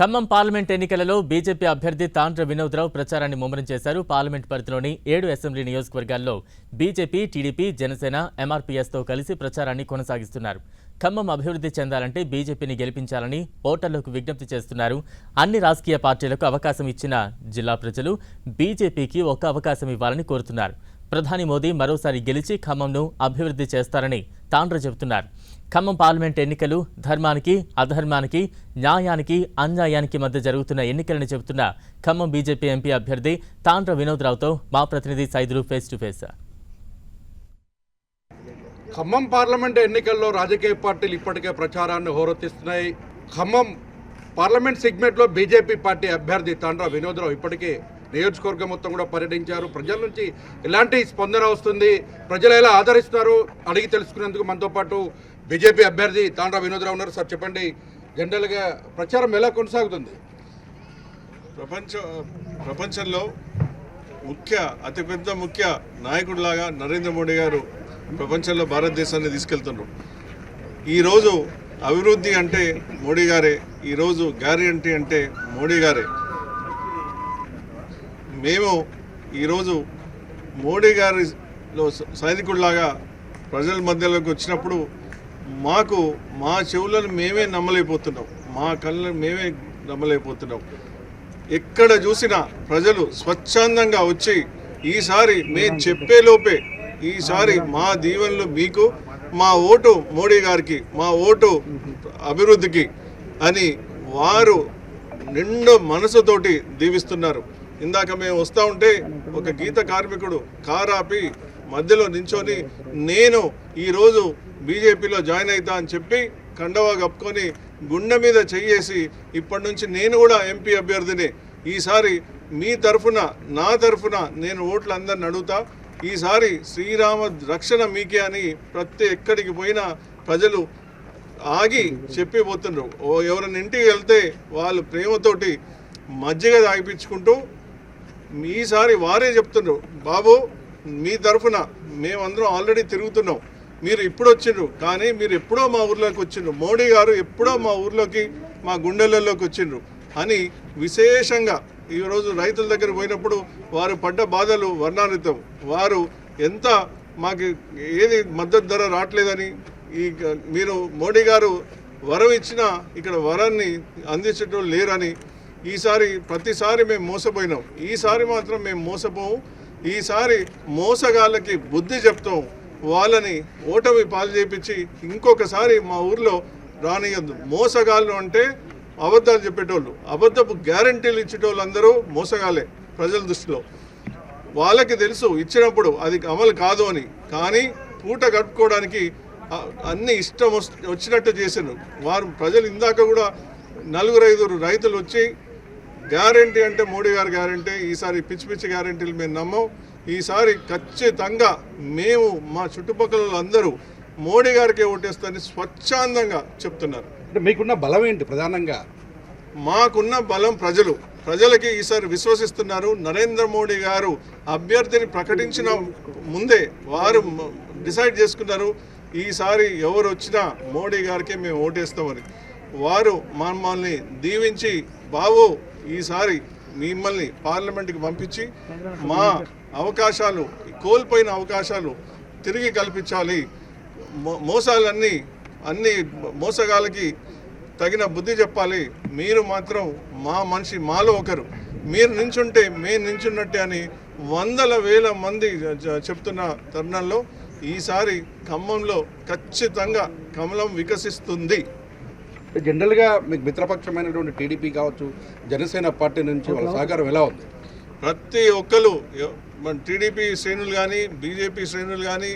Khammam parliament ఎన్నికలలో BJP అభ్యర్థి తాండ్ర వినోద్రావు ప్రచారాన్ని ముమ్మరం చేశారు. పార్లమెంట్ పరిధిలోని ఏడు అసెంబ్లీ నియోజకవర్గాల్లో బీజేపీ టీడీపీ జనసేన ఎంఆర్పీఎస్తో కలిసి ప్రచారాన్ని కొనసాగిస్తున్నారు. ఖమ్మం అభివృద్ధి చెందాలంటే బీజేపీని గెలిపించాలని ఓటర్లకు విజ్ఞప్తి చేస్తున్నారు. అన్ని రాజకీయ పార్టీలకు అవకాశం ఇచ్చిన జిల్లా ప్రజలు బీజేపీకి ఒక అవకాశం ఇవ్వాలని కోరుతున్నారు. ప్రధాని మోదీ మరోసారి గెలిచి ఖమ్మంను అభివృద్ధి చేస్తారని తాండ్ర చెబుతున్నారు. ఖమ్మం పార్లమెంట్ ఎన్నికలు ధర్మానికి అధర్మానికి న్యాయానికి అన్యాయానికి మధ్య జరుగుతున్న ఎన్నికలని చెబుతున్న ఖమ్మం బీజేపీ ఎంపీ అభ్యర్థి తాండ్ర వినోద్రావుతో మా ప్రతినిధి Saidulu face to face Khammam parliament ఎన్నికల్లో రాజకీయ పార్టీలు ఇప్పటికే ప్రచారాన్ని హోరెత్తిస్తున్నాయి. ఖమ్మం పార్లమెంట్ సెగ్మెంట్లో బీజేపీ పార్టీ అభ్యర్థి తాండ్రా వినోద్రావు ఇప్పటికే నియోజకవర్గం మొత్తం కూడా పర్యటించారు. ప్రజల నుంచి ఎలాంటి స్పందన వస్తుంది? ప్రజలు ఎలా ఆదరిస్తున్నారు అడిగి తెలుసుకునేందుకు మనతో పాటు బీజేపీ అభ్యర్థి తాండ్రా వినోద్రావు ఉన్నారు. సార్ చెప్పండి. జనరల్గా ప్రచారం ఎలా కొనసాగుతుంది? ప్రపంచ ప్రపంచంలో ముఖ్య అతిపెద్ద ముఖ్య నాయకుడిలాగా నరేంద్ర మోడీ గారు ప్రపంచంలో భారతదేశాన్ని తీసుకెళ్తున్నారు ఈరోజు అభివృద్ధి అంటే మోడీ గారే. ఈరోజు గ్యారంటీ అంటే మోడీ గారే. మేము ఈరోజు మోడీ గారిలో సైనికుడిలాగా ప్రజల మధ్యలోకి వచ్చినప్పుడు మాకు మా చెవులను మేమే నమ్మలేకపోతున్నాం. మా కళ్ళను మేమే నమ్మలేకపోతున్నాం. ఎక్కడ చూసినా ప్రజలు స్వచ్ఛందంగా వచ్చి ఈసారి మేము చెప్పేలోపే ఈసారి మా దీవెనలు మీకు మా ఓటు మోడీ గారికి మా ఓటు అభివృద్ధికి అని వారు నిండు మనసుతోటి దీవిస్తున్నారు. ఇందాక మేము వస్తూ ఉంటే ఒక గీత కార్మికుడు కారు ఆపి మధ్యలో నించొని నేను ఈరోజు బీజేపీలో జాయిన్ అవుతా అని చెప్పి కండవా కప్పుకొని గుండె మీద చెయ్యేసి ఇప్పటి నుంచి నేను కూడా ఎంపీ అభ్యర్థిని. ఈసారి మీ తరఫున నా తరఫున నేను ఓట్లు అందరిని అడుగుతా. ఈసారి శ్రీరామ రక్షణ మీకే అని ప్రతి ఎక్కడికి పోయినా ప్రజలు ఆగి చెప్పిపోతుండ్రు. ఓ ఎవరైనా ఇంటికి వెళ్తే వాళ్ళు ప్రేమతోటి మజ్జిగ తాగిపించుకుంటూ ఈసారి వారే చెప్తుండ్రు బాబు మీ తరఫున మేమందరం ఆల్రెడీ తిరుగుతున్నాం. మీరు ఇప్పుడు వచ్చిండ్రు కానీ మీరు ఎప్పుడో మా ఊర్లోకి వచ్చిండ్రు. మోడీ గారు ఎప్పుడో మా ఊర్లోకి మా గుండెలలోకి వచ్చిండ్రు. అని విశేషంగా ఈరోజు రైతుల దగ్గర పోయినప్పుడు వారు పడ్డ బాధలు వర్ణానితం వారు ఎంత మాకు ఏది మద్దతు ధర రావట్లేదని ఈ మీరు మోడీ గారు వరం ఇచ్చినా ఇక్కడ వరాన్ని అందించడం లేరని ఈసారి ప్రతిసారి మేము మోసపోయినాం. ఈసారి మాత్రం మేము మోసపోము. ఈసారి మోసగాళ్ళకి బుద్ధి చెప్తాం వాళ్ళని ఓటమి పాలు చేపించి ఇంకొకసారి మా ఊర్లో రానియద్దు. మోసగాళ్ళు అంటే అబద్ధాలు చెప్పేటోళ్ళు. అబద్ధపు గ్యారంటీలు ఇచ్చేటోళ్ళు అందరూ మోసగాలే ప్రజల దృష్టిలో. వాళ్ళకి తెలుసు ఇచ్చినప్పుడు అది అమలు కాదు అని. కానీ పూట కట్టుకోవడానికి అన్ని ఇష్టం వచ్చినట్టు చేసిండ్రు. వారు ప్రజలు ఇందాక కూడా నలుగురు ఐదుగురు రైతులు వచ్చి గ్యారంటీ అంటే మోడీ గారి గ్యారంటీ ఈసారి పిచ్చి పిచ్చి గ్యారంటీలు మేము నమ్మం. ఈసారి ఖచ్చితంగా మేము మా చుట్టుపక్కల అందరూ మోడీ గారికే ఓటేస్తారని స్వచ్ఛందంగా చెప్తున్నారు. అంటే మీకున్న బలం ఏంటి ప్రధానంగా? మాకున్న బలం ప్రజలు. ప్రజలకి ఈసారి విశ్వసిస్తున్నారు. నరేంద్ర మోడీ గారు అభ్యర్థిని ప్రకటించిన ముందే వారు డిసైడ్ చేసుకున్నారు ఈసారి ఎవరు వచ్చినా మోడీ గారికే మేము ఓటేస్తామని. వారు మమ్మల్ని దీవించి బాబు ఈసారి మిమ్మల్ని పార్లమెంట్కి పంపించి మా అవకాశాలు కోల్పోయిన అవకాశాలు తిరిగి కల్పించాలి. మో- మోసాలన్నీ అన్ని మోసగాళ్ళకి తగిన బుద్ధి చెప్పాలి. మీరు మాత్రం మా మనిషి మాలో ఒకరు. మీరు నించుంటే మేము నించున్నట్టే అని వందల వేల మంది చెప్తున్న తరుణంలో ఈసారి ఖమ్మంలో ఖచ్చితంగా కమలం వికసిస్తుంది. జనరల్గా మీకు మిత్రపక్షమైనటువంటి టీడీపీ కావచ్చు జనసేన పార్టీ నుంచి వాళ్ళ సహకారం ఎలా ఉంది? ప్రతి ఒక్కరు మన టీడీపీ శ్రేణులు కానీ బీజేపీ శ్రేణులు కానీ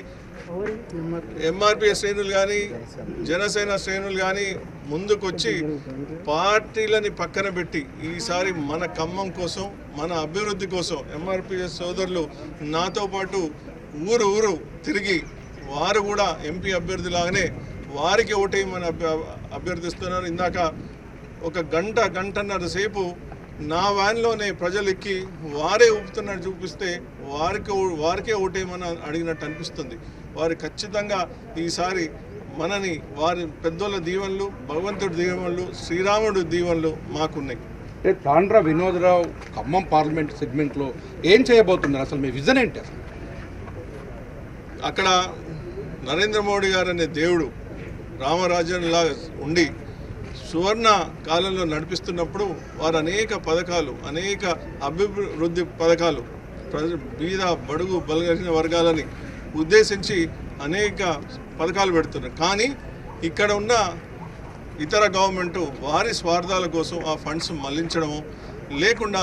ఎంఆర్పీ శ్రేణులు కానీ జనసేన శ్రేణులు కానీ ముందుకొచ్చి పార్టీలని పక్కన పెట్టి ఈసారి మన ఖమ్మం కోసం మన అభివృద్ధి కోసం ఎంఆర్పిఎస్ సోదరులు నాతో పాటు ఊరు ఊరు తిరిగి వారు కూడా ఎంపీ అభ్యర్థిలాగానే వారికి ఓటేయమని అభ్య అభ్యర్థిస్తున్నారు. ఇందాక ఒక గంట గంటన్నర సేపు నా వ్యాన్లోనే ప్రజలు ఎక్కి వారే ఊపుతున్నట్టు చూపిస్తే వారికి వారికే ఓటేయమని అడిగినట్టు అనిపిస్తుంది. వారు ఖచ్చితంగా ఈసారి మనని వారి పెద్దోళ్ళ దీవెనలు భగవంతుడి దీవెనలు శ్రీరాముడి దీవెనలు మాకున్నాయి. అంటే తాండ్ర వినోదరావు ఖమ్మం పార్లమెంట్ సెగ్మెంట్లో ఏం చేయబోతున్నారు? అసలు మీ విజన్ ఏంటి అసలు? అక్కడ నరేంద్ర మోడీ గారు అనే దేవుడు రామరాజ్యంలా ఉండి సువర్ణ కాలంలో నడిపిస్తున్నప్పుడు వారు అనేక పథకాలు అనేక అభివృద్ధి పథకాలు ప్రజ బీద బడుగు బలగిన వర్గాలని ఉద్దేశించి అనేక పథకాలు పెడుతున్నారు. కానీ ఇక్కడ ఉన్న ఇతర గవర్నమెంట్ వారి స్వార్థాల కోసం ఆ ఫండ్స్ మళ్ళించడము లేకుండా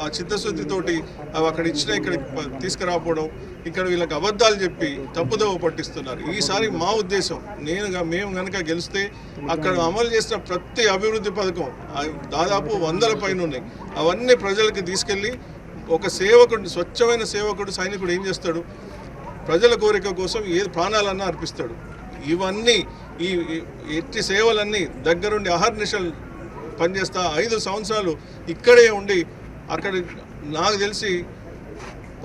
ఆ చిత్తశుద్ధితోటి అవి అక్కడ ఇచ్చిన ఇక్కడ తీసుకురాకపోవడం ఇక్కడ వీళ్ళకి అబద్ధాలు చెప్పి తప్పుదోవ పట్టిస్తున్నారు. ఈసారి మా ఉద్దేశం నేను మేము కనుక గెలిస్తే అక్కడ అమలు చేసిన ప్రతి అభివృద్ధి పథకం దాదాపు వందల పైన ఉన్నాయి అవన్నీ ప్రజలకు తీసుకెళ్ళి ఒక సేవకుడు స్వచ్ఛమైన సేవకుడు సైనికుడు ఏం చేస్తాడు? ప్రజల కోరిక కోసం ఏ ప్రాణాలన్నా అర్పిస్తాడు. ఇవన్నీ ఈ ఈ- ఎట్టి సేవలన్నీ దగ్గరుండి అహర్నిశలు పనిచేస్తా ఐదు సంవత్సరాలు ఇక్కడే ఉండి అక్కడ నాకు తెలిసి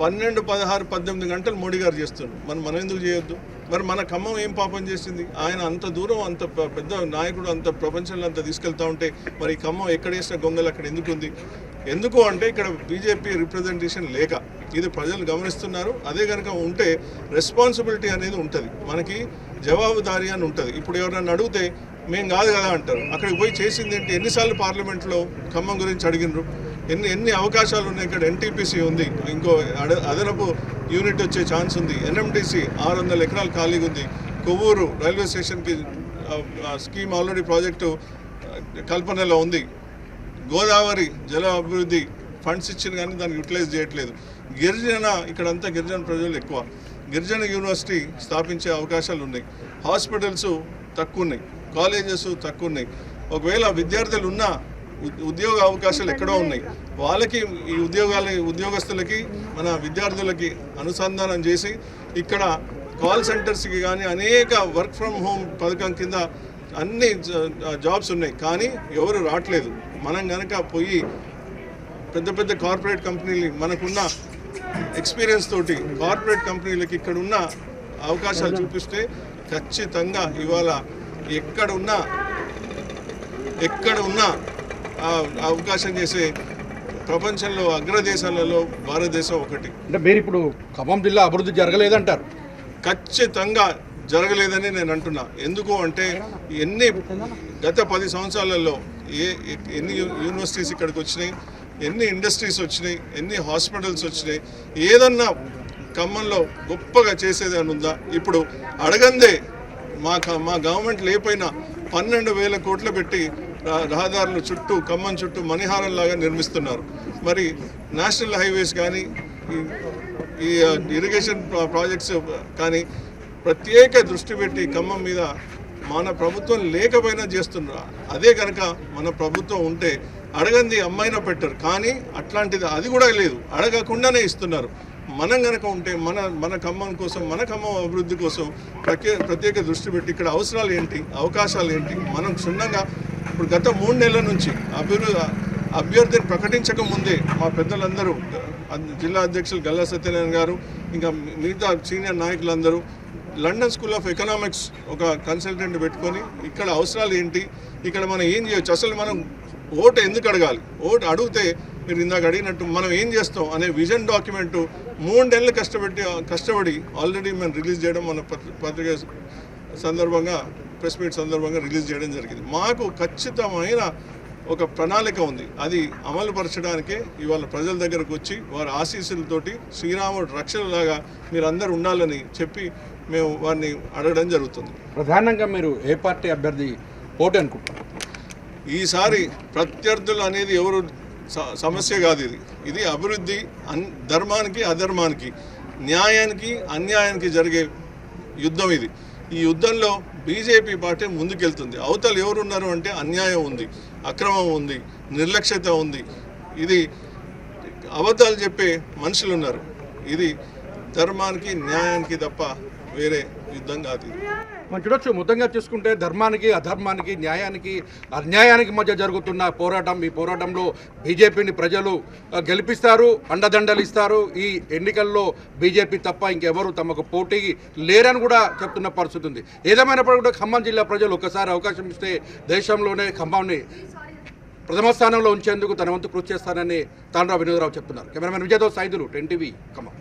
పన్నెండు పదహారు పద్దెనిమిది గంటలు మోడీ గారు చేస్తున్నారు. మనం మనం ఎందుకు చేయొద్దు? మరి మన ఖమ్మం ఏం పాపం చేసింది? ఆయన అంత దూరం అంత పెద్ద నాయకుడు అంత ప్రపంచంలో అంత తీసుకెళ్తా ఉంటే మరి ఈ ఖమ్మం ఎక్కడ వేసిన గొంగలు అక్కడ ఎందుకు ఉంది? ఎందుకు అంటే ఇక్కడ బీజేపీ రిప్రజెంటేషన్ లేక. ఇది ప్రజలు గమనిస్తున్నారు. అదే కనుక ఉంటే రెస్పాన్సిబిలిటీ అనేది ఉంటుంది. మనకి జవాబుదారీ అని ఉంటుంది. ఇప్పుడు ఎవరైనా అడిగితే మేము కాదు కదా అంటారు. అక్కడికి పోయి చేసింది ఏంటి? ఎన్నిసార్లు పార్లమెంట్లో ఖమ్మం గురించి అడిగినరు. ఎన్ని ఎన్ని అవకాశాలు ఉన్నాయి? ఇక్కడ ఎన్టీపీసీ ఉంది. ఇంకో అదనపు యూనిట్ వచ్చే ఛాన్స్ ఉంది. ఎన్ఎండిసి ఆరు వందల ఎకరాలు ఖాళీగా ఉంది. కొవ్వూరు రైల్వే స్టేషన్కి స్కీమ్ ఆల్రెడీ ప్రాజెక్టు కల్పనలో ఉంది. గోదావరి జల అభివృద్ధి ఫండ్స్ ఇచ్చిన కానీ దాన్ని యూటిలైజ్ చేయట్లేదు. గిరిజన ఇక్కడంతా గిరిజన ప్రజలు ఎక్కువ. గిరిజన యూనివర్సిటీ స్థాపించే అవకాశాలు ఉన్నాయి. హాస్పిటల్స్ తక్కువ ఉన్నాయి. కాలేజెస్ తక్కువ ఉన్నాయి ఒకవేళ విద్యార్థులు ఉన్నా ఉద్- ఉద్యోగ అవకాశాలు ఎక్కడో ఉన్నాయి. వాళ్ళకి ఈ ఉద్యోగాల ఉద్యోగస్తులకి మన విద్యార్థులకి అనుసంధానం చేసి ఇక్కడ కాల్ సెంటర్స్కి కానీ అనేక వర్క్ ఫ్రమ్ హోమ్ పథకం కింద అన్ని జాబ్స్ ఉన్నాయి. కానీ ఎవరు రావట్లేదు మనం కనుక పోయి పెద్ద పెద్ద కార్పొరేట్ కంపెనీలు మనకున్న ఎక్స్పీరియన్స్ తోటి కార్పొరేట్ కంపెనీలకి ఇక్కడ ఉన్న అవకాశాలు చూపిస్తే ఖచ్చితంగా ఇవాళ ఎక్కడ ఉన్నా ఎక్కడ ఉన్నా అవకాశం చేసే ప్రపంచంలో అగ్రదేశాలలో భారతదేశం ఒకటి. అంటే మీరు ఇప్పుడు ఖమ్మం జిల్లా అభివృద్ధి జరగలేదంటారు. ఖచ్చితంగా జరగలేదని నేను అంటున్నా. ఎందుకు అంటే ఎన్ని గత పది సంవత్సరాలలో ఏ ఎన్ని యూనివర్సిటీస్ ఇక్కడికి వచ్చినాయి ఎన్ని ఇండస్ట్రీస్ వచ్చినాయి ఎన్ని హాస్పిటల్స్ వచ్చినాయి ఏదన్నా ఖమ్మంలో గొప్పగా చేసేది అని ఉందా ఇప్పుడు అడగందే మా మా గవర్నమెంట్ లేకపోయినా పన్నెండు వేల కోట్లు పెట్టి రహదారులు చుట్టూ ఖమ్మం చుట్టూ మణిహారం లాగా నిర్మిస్తున్నారు. మరి నేషనల్ హైవేస్ కానీ ఈ- ఇరిగేషన్ ప్రాజెక్ట్స్ కానీ ప్రత్యేక దృష్టి పెట్టి ఖమ్మం మీద మన ప్రభుత్వం లేకపోయినా చేస్తున్నారు అదే కనుక మన ప్రభుత్వం ఉంటే అడగంది అమ్మాయినా పెట్టరు. కానీ అట్లాంటిది అది కూడా లేదు. అడగకుండానే ఇస్తున్నారు. మనం గనక ఉంటే మన మన ఖమ్మం కోసం మన ఖమ్మం అభివృద్ధి కోసం ప్రత్యేక ప్రత్యేక దృష్టి పెట్టి ఇక్కడ అవసరాలు ఏంటి అవకాశాలు ఏంటి మనం క్షుణ్ణంగా ఇప్పుడు గత మూడు నెలల నుంచి అభివృద్ధి అభ్యర్థిని ప్రకటించక ముందే మా పెద్దలందరూ జిల్లా అధ్యక్షులు గల్లా సత్యనారాయణ గారు ఇంకా మిగతా సీనియర్ నాయకులందరూ లండన్ స్కూల్ ఆఫ్ ఎకనామిక్స్ ఒక కన్సల్టెంట్ పెట్టుకొని ఇక్కడ అవసరాలు ఏంటి ఇక్కడ మనం ఏం చేయొచ్చు అసలు మనం ఓటు ఎందుకు అడగాలి? ఓటు అడిగితే మీరు ఇందాక అడిగినట్టు మనం ఏం చేస్తాం అనే విజన్ డాక్యుమెంట్ మూడు నెలలు కష్టపెట్టి కష్టపడి ఆల్రెడీ మనం రిలీజ్ చేయడం మన పత్రి- పత్రిక సందర్భంగా ప్రెస్ మీట్ సందర్భంగా రిలీజ్ చేయడం జరిగింది. మాకు ఖచ్చితమైన ఒక ప్రణాళిక ఉంది. అది అమలు పరచడానికే ఇవాళ ప్రజల దగ్గరకు వచ్చి వారి ఆశీస్సులతోటి శ్రీరాముడు రక్షణలాగా మీరందరూ ఉండాలని చెప్పి మేము వారిని అడగడం జరుగుతుంది. ప్రధానంగా మీరు ఏ పార్టీ అభ్యర్థి పోటీ అనుకుంటారు ఈసారి ప్రత్యర్థులు అనేది ఎవరు సమస్య కాదు ఇది. ఇది అభివృద్ధి అన్ ధర్మానికి అధర్మానికి న్యాయానికి అన్యాయానికి జరిగే యుద్ధం ఇది. ఈ యుద్ధంలో బీజేపీ పార్టీ ముందుకెళ్తుంది. అవతలు ఎవరున్నారు అంటే అన్యాయం ఉంది అక్రమం ఉంది నిర్లక్ష్యత ఉంది. ఇది అబద్ధాలు చెప్పే మనుషులు ఉన్నారు ఇది ధర్మానికి న్యాయానికి తప్ప వేరే యుద్ధం కాదు ఇది. మనం చూడొచ్చు మొత్తంగా చూసుకుంటే ధర్మానికి అధర్మానికి న్యాయానికి అన్యాయానికి మధ్య జరుగుతున్న పోరాటం. ఈ పోరాటంలో బీజేపీని ప్రజలు గెలిపిస్తారు అండదండలు ఇస్తారు. ఈ ఎన్నికల్లో బీజేపీ తప్ప ఇంకెవరు తమకు పోటీ లేరని కూడా చెప్తున్న పరిస్థితి ఉంది. ఏదేమైనప్పుడు కూడా ఖమ్మం జిల్లా ప్రజలు ఒకసారి అవకాశం ఇస్తే దేశంలోనే ఖమ్మంని ప్రథమ స్థానంలో ఉంచేందుకు తన వంతు కృషి చేస్తానని తాండ్రా వినోదరావు చెప్తున్నారు. కెమెరామెన్ విజయతో సైదులు టెన్ టీవీ ఖమ్మం.